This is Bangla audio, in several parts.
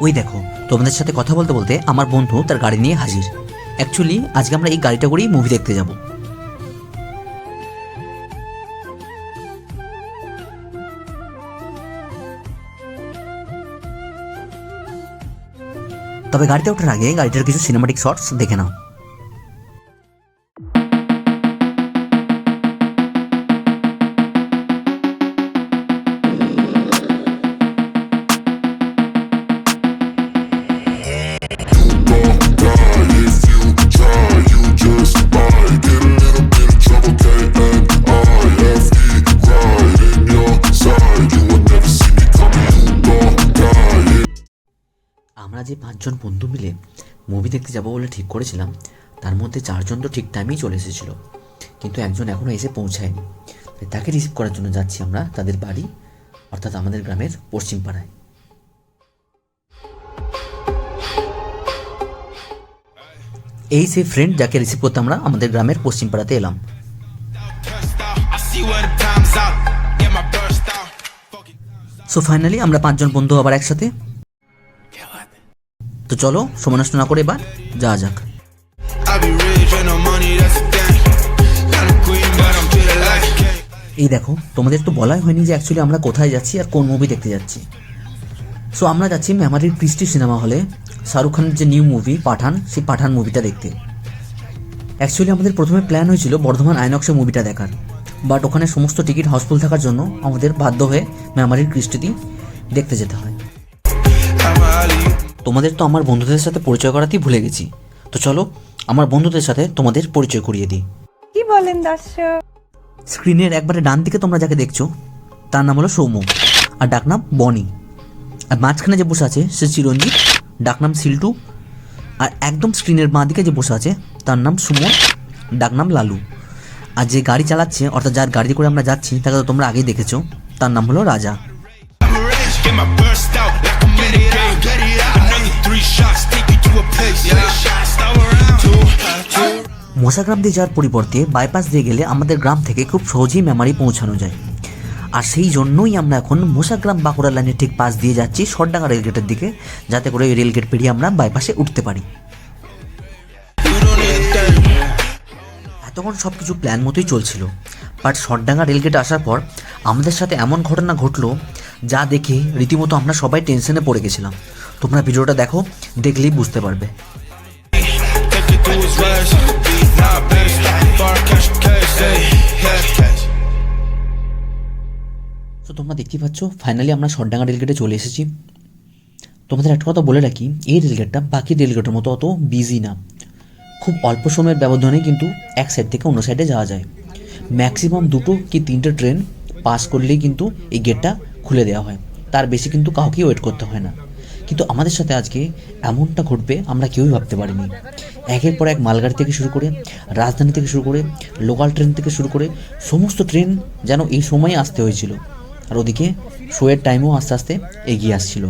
ওই দেখো, তোমাদের সাথে কথা বলতে বলতে আমার বন্ধু তার গাড়ি নিয়ে হাজির। অ্যাকচুয়ালি আজকে আমরা এই গাড়িটা করেই মুভি দেখতে যাব। তবে গাড়িতে ওঠার আগে গাড়িটার কিছু সিনেমাটিক শর্টস দেখে নাও। যে পাঁচজন বন্ধু মিলে মুভি দেখতে যাব বলে ঠিক করেছিলাম, তার মধ্যে চারজন তো ঠিক টাইমেই চলে এসেছিল। কিন্তু একজন এখনও এসে পৌঁছায়নি। তাই তাকে রিসিভ করার জন্য যাচ্ছি আমরা তাদের বাড়ি, অর্থাৎ আমাদের গ্রামের পশ্চিম পাড়ায়। এই সেই ফ্রেন্ড যাকে রিসিভ করতে আমরা আমাদের গ্রামের পশ্চিম পাড়াতে এলাম. সো ফাইনালি আমরা পাঁচজন বন্ধু আবার একসাথে চলো, সময় নষ্ট না করে এবার যাওয়া যাক. এই দেখো, তোমাদের তো বলাই হয়নি যে অ্যাকচুয়ালি আমরা কোথায় যাচ্ছি আর কোন মুভি দেখতে যাচ্ছি সো আমরা যাচ্ছি মেমারির ক্রিস্টি সিনেমা হলে শাহরুখ খানের যে নিউ মুভি পাঠান, সেই পাঠান মুভিটা দেখতে অ্যাকচুয়ালি আমাদের প্রথমে প্ল্যান হয়েছিল বর্ধমান আইনক্সে মুভিটা দেখার বাট ওখানে সমস্ত টিকিট হাউসফুল থাকার জন্য আমাদের বাধ্য হয়ে মেমারির ক্রিস্টিতেই দেখতে যেতে হয়. তোমাদের তো আমার বন্ধুদের সাথে পরিচয় করাতেই ভুলে গেছি। তো চলো আমার বন্ধুদের সাথে তোমাদের পরিচয় করিয়ে দিই। কি বলেন দর্শক? স্ক্রিনের একবারে ডান দিকে তোমরা যাকে দেখছ তার নাম হলো সৌম্য আর ডাকনাম বনি। আর মাঝখানে যে বসে আছে সে চিরঞ্জিত ডাকনাম সিল্টু আর একদম স্ক্রিনের বাঁ দিকে যে বসে আছে তার নাম সুমন ডাকনাম লালু। আর যে গাড়ি চালাচ্ছে অর্থাৎ যার গাড়ি করে আমরা যাচ্ছি তাকে তো তোমরা আগেই দেখেছ তার নাম হলো রাজা। মশাগ্রাম দিয়ে যাওয়ার পরিবর্তে বাইপাস দিয়ে গেলে আমাদের গ্রাম থেকে খুব সহজেই মেমারি পৌঁছানো যায়। আর সেই জন্যই আমরা এখন মশাগ্রাম বাঁকুড়া লাইনের ঠিক পাশ দিয়ে যাচ্ছি সরডাঙ্গা রেলগেটের দিকে, যাতে করে ওই রেলগেট পেরিয়ে আমরা বাইপাসে উঠতে পারি. এতক্ষণ সব কিছু প্ল্যান মতোই চলছিল। বাট সরডাঙ্গা রেলগেট আসার পর আমাদের সাথে এমন ঘটনা ঘটলো যা দেখে রীতিমতো আমরা সবাই টেনশনে পড়ে গেছিলাম। তোমরা ভিডিওটা দেখো, দেখলেই বুঝতে পারবে। তো তোমরা দেখতেই পাচ্ছ ফাইনালি আমরা সরডাঙ্গা রেলগেটে চলে এসেছি। তোমাদের একটা কথা বলে রাখি, এই রেলগেটটা বাকি রেলগেটের মতো অত বিজি না। খুব অল্প সময়ের ব্যবধানে কিন্তু এক সাইড থেকে অন্য সাইডে যাওয়া যায়। ম্যাক্সিমাম দুটো কি তিনটে ট্রেন পাস করলেই কিন্তু এই গেটটা খুলে দেওয়া হয়। তার বেশি কিন্তু কাউকেই ওয়েট করতে হয় না। কিন্তু আমাদের সাথে আজকে এমনটা ঘটবে, আমরা কেউই ভাবতে পারিনি। একের পর এক মালগাড়ি থেকে শুরু করে, রাজধানী থেকে শুরু করে লোকাল ট্রেন থেকে শুরু করে, সমস্ত ট্রেন যেন এই সময়ে আসতে হয়েছিল। আর ওদিকে শোয়ের টাইমও আস্তে আস্তে এগিয়ে আসছিল।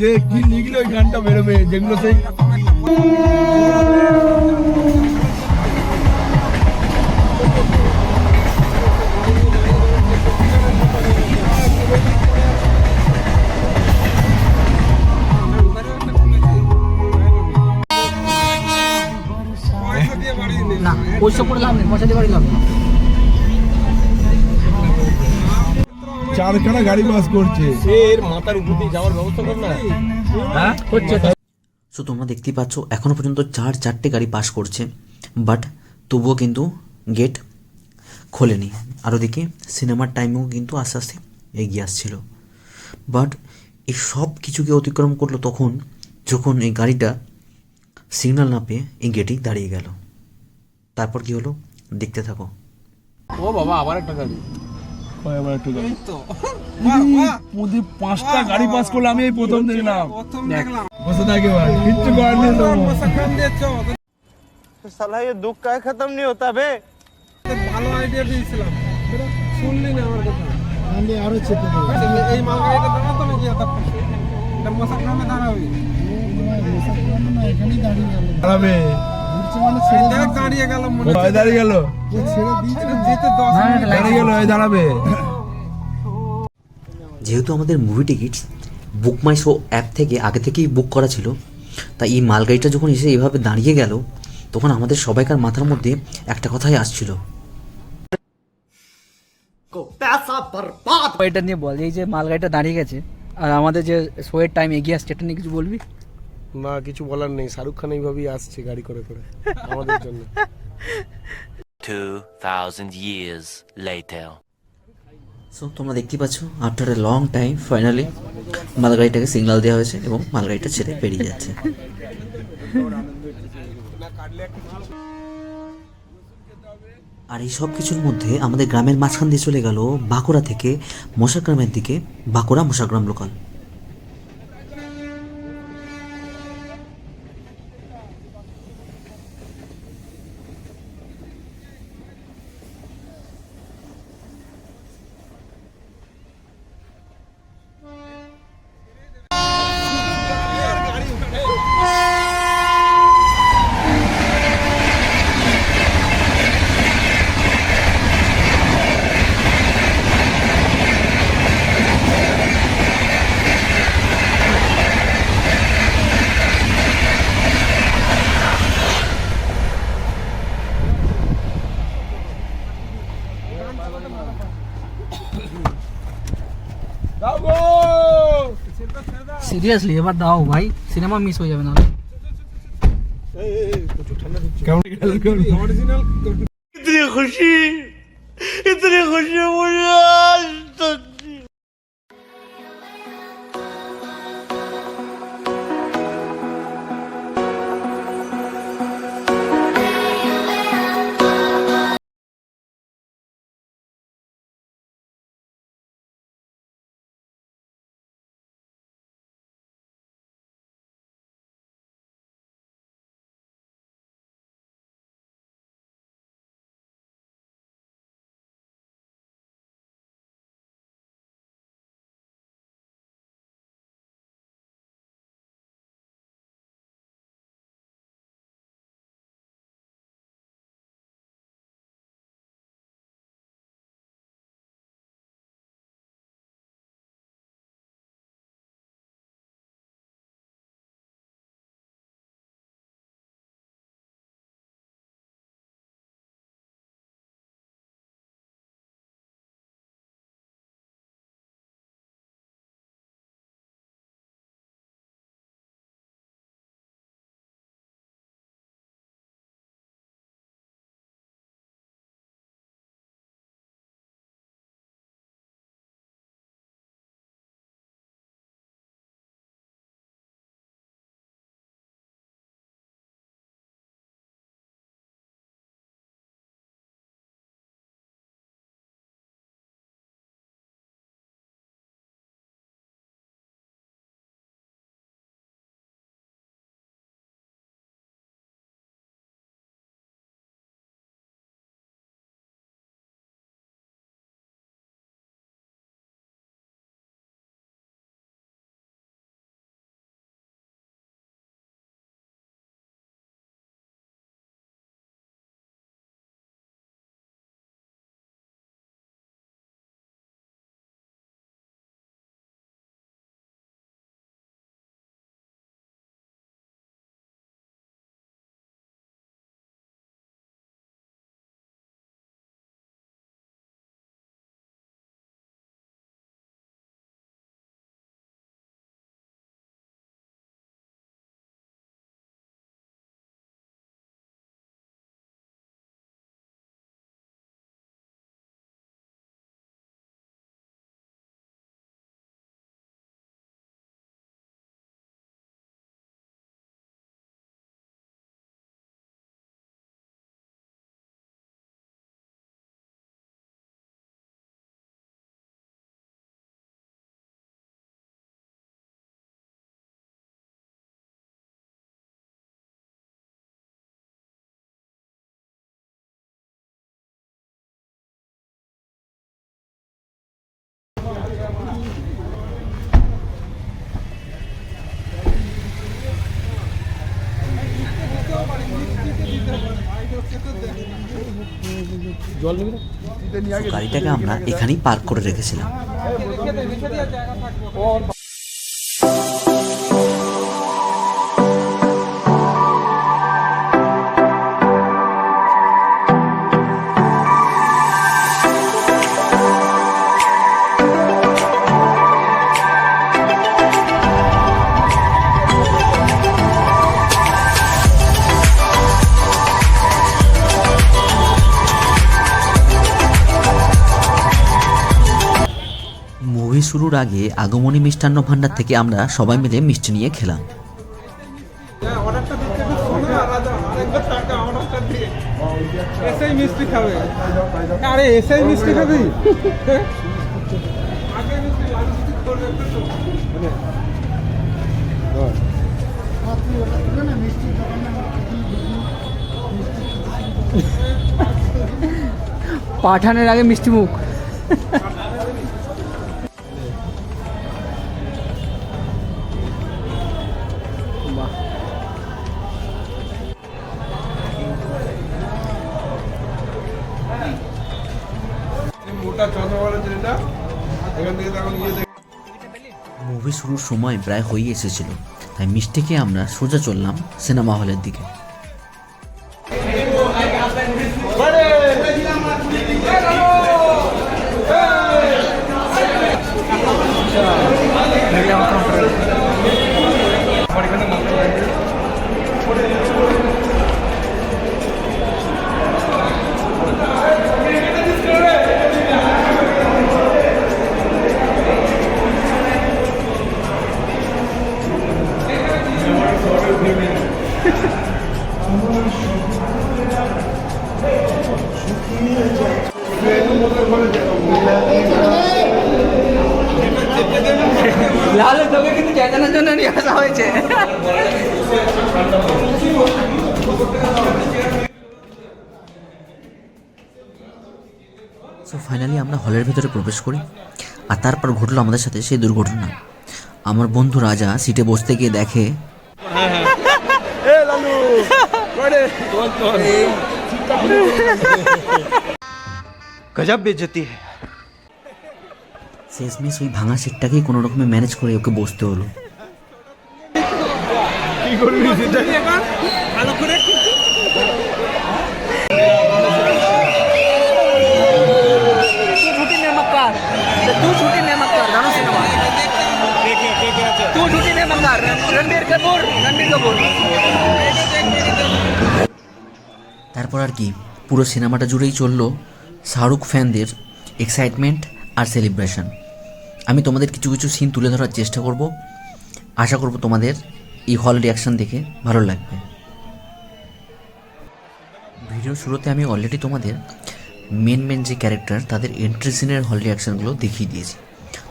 যে কি লিখলে ওই গানটা বেরোবে, যেগুলো সেই চারখানা গাড়ি পাস করছে। এর মাথার উপর দিয়ে যাওয়ার ব্যবস্থা কর না। হ্যাঁ? সো তোমরা দেখতেই পাচ্ছ এখনও পর্যন্ত চার চারটে গাড়ি পাস করছে বাট তবুও কিন্তু গেট খোলেনি। আর ওদিকে সিনেমার টাইমেও কিন্তু আস্তে আস্তে এগিয়ে আসছিল। বাট এই সব কিছুকে অতিক্রম করল তখন যখন এই গাড়িটা সিগন্যাল না পেয়ে এই গেটেই দাঁড়িয়ে গেল। তারপর কি হলো দেখতে থাকো ও বাবা আবার একটা গাড়ি আবার একটা গাড়ি প্রদীপ পাঁচটা গাড়ি পাস করলে আমি এই প্রথম দেখলাম বসে থাকে ভাই কিচ্ছু করার নেই তো। साला ये दुख का खत्म नहीं होता बे ভালো আইডিয়া দিয়েছিলাম সেটা শুনলি না আমার কথা আমি আরো চেপে এই মালগাড়িটা দাঁড়াতো নাকি এতক্ষণ এটা মশাক নামে দাঁড়াবে দাঁড়াবে এই দেখ দাঁড়িয়ে গেল দাঁড়িয়ে গেল। এটা যেতে দশ মিনিট দাঁড়িয়ে গেল দাঁড়াবে। যেহেতু আমাদের movie ticket Book My Show app থেকে আগে থেকেই বুক করা ছিল তাই এই মালগাড়িটা যখন এসে এইভাবে দাঁড়িয়ে গেল তখন আমাদের সবাইকার মাথার মধ্যে একটা কথাই আসছিল। এটা নিয়ে বল এই যে মালগাড়িটা দাঁড়িয়ে গেছে আর আমাদের যে শোয়ের টাইম এগিয়ে আসছে এটা নিয়ে কিছু বলবি? না কিছু বলার নেই। শাহরুখ খান এইভাবেই আসছে গাড়ি করে করে আমাদের জন্য। 2,000 years later. সো তোমরা দেখতেই পাচ্ছ after a long time finally মালগাড়িটাকে signal দেওয়া হয়েছে এবং মালগাড়িটা ছেড়ে বেরিয়ে যাচ্ছে। আর এই সব কিছুর মধ্যে আমাদের গ্রামের মাঝখান দিয়ে চলে গেল বাঁকুড়া থেকে মশাগ্রামের দিকে বাঁকুড়া মশাগ্রাম লোকাল সিরিয়াসলি এবার দাও ভাই সিনেমা মিস হয়ে যাবে না কেমন গেল কেমন গাড়িটাকে আমরা এখানেই পার্ক করে রেখেছিলাম। শুরুর আগে আগমনী মিষ্টান্ন ভাণ্ডার থেকে আমরা সবাই মিলে মিষ্টি নিয়ে খেলাম হ্যাঁ অর্ডারটা দিতে একটু শোনো আর রাজা আরেকবার টাকা অর্ডারটা দিয়ে এসেই মিষ্টি খাবে আরে এসেই মিষ্টি খাবি আগে মিষ্টি লাল মিষ্টি করবে একটু তো। পাঠানের আগে মিষ্টি মুখ সময় প্রায় হয়ে এসেছিল। তাই মিষ্টিকে আমরা সোজা চললাম সিনেমা হলের দিকে। জন্য নিয়ে আসা হয়েছে। সো ফাইনালি আমরা হলের ভেতরে প্রবেশ করি আর তারপর ঘটলো আমাদের সাথে সেই দুর্ঘটনা। আমার বন্ধু রাজা সিটে বসতে গিয়ে দেখে গজব বেজতি হ্যাঁ শেষমেশ ওই ভাঙা সিটটাকেই কোনো রকমে ম্যানেজ করে ওকে বসতে হলো। তারপর আর কি পুরো সিনেমাটা জুড়েই চলল শাহরুখ ফ্যানদের এক্সাইটমেন্ট আর সেলিব্রেশন আমি তোমাদের কিছু কিছু সিন তুলে ধরার চেষ্টা করব। আশা করব তোমাদের এই হল রিয়াকশান দেখে ভালো লাগবে। ভিডিও শুরুতে আমি অলরেডি তোমাদের মেন মেন যে ক্যারেক্টার তাদের এন্ট্রি সিনের হল রিয়াকশানগুলো দেখিয়ে দিয়েছি।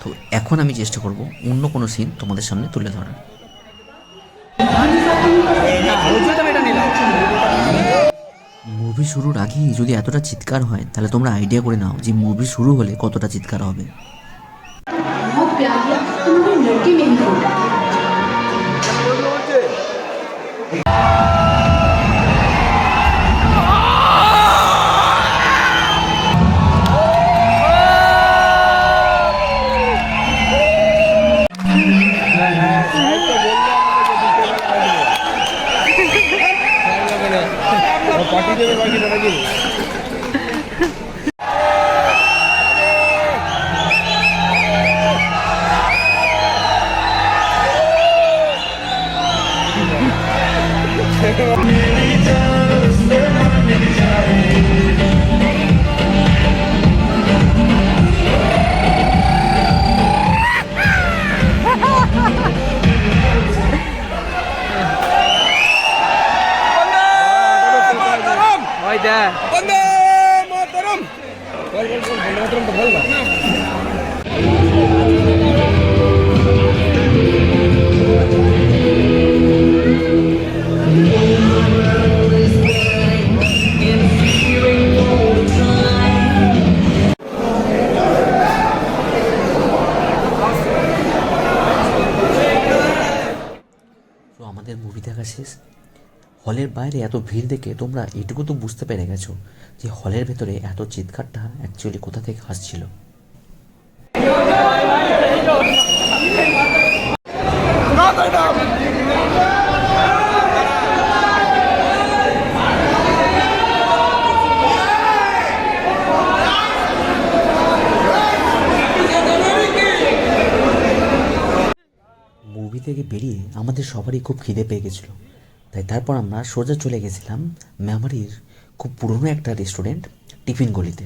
তো এখন আমি চেষ্টা করব অন্য কোনো সিন তোমাদের সামনে তুলে ধরার। মুভি শুরুর আগেই যদি এতটা চিৎকার হয়, তাহলে তোমরা আইডিয়া করে নাও যে মুভি শুরু হলে কতটা চিৎকার হবে। प्यार है तुम्हारी लड़की में ही होगा পার্টি দেবে বাকিটা নাকি ওই হলের বাইরে এত ভিড় দেখে তোমরা এটুকু তো বুঝতে পেরে গেছো যে হলের ভেতরে এত চিৎকারটা অ্যাকচুয়ালি কোথা থেকে আসছিল। থেকে বেরিয়ে আমাদের সবারই খুব খিদে পেয়ে গেছিল। তাই তারপর আমরা সোজা চলে গেছিলাম মেমারির খুব পুরনো একটা রেস্টুরেন্ট টিফিন গলিতে।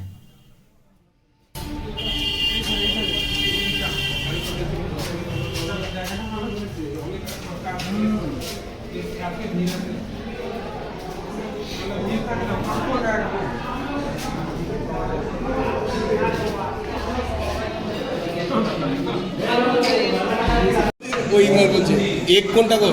এক কোনটা কর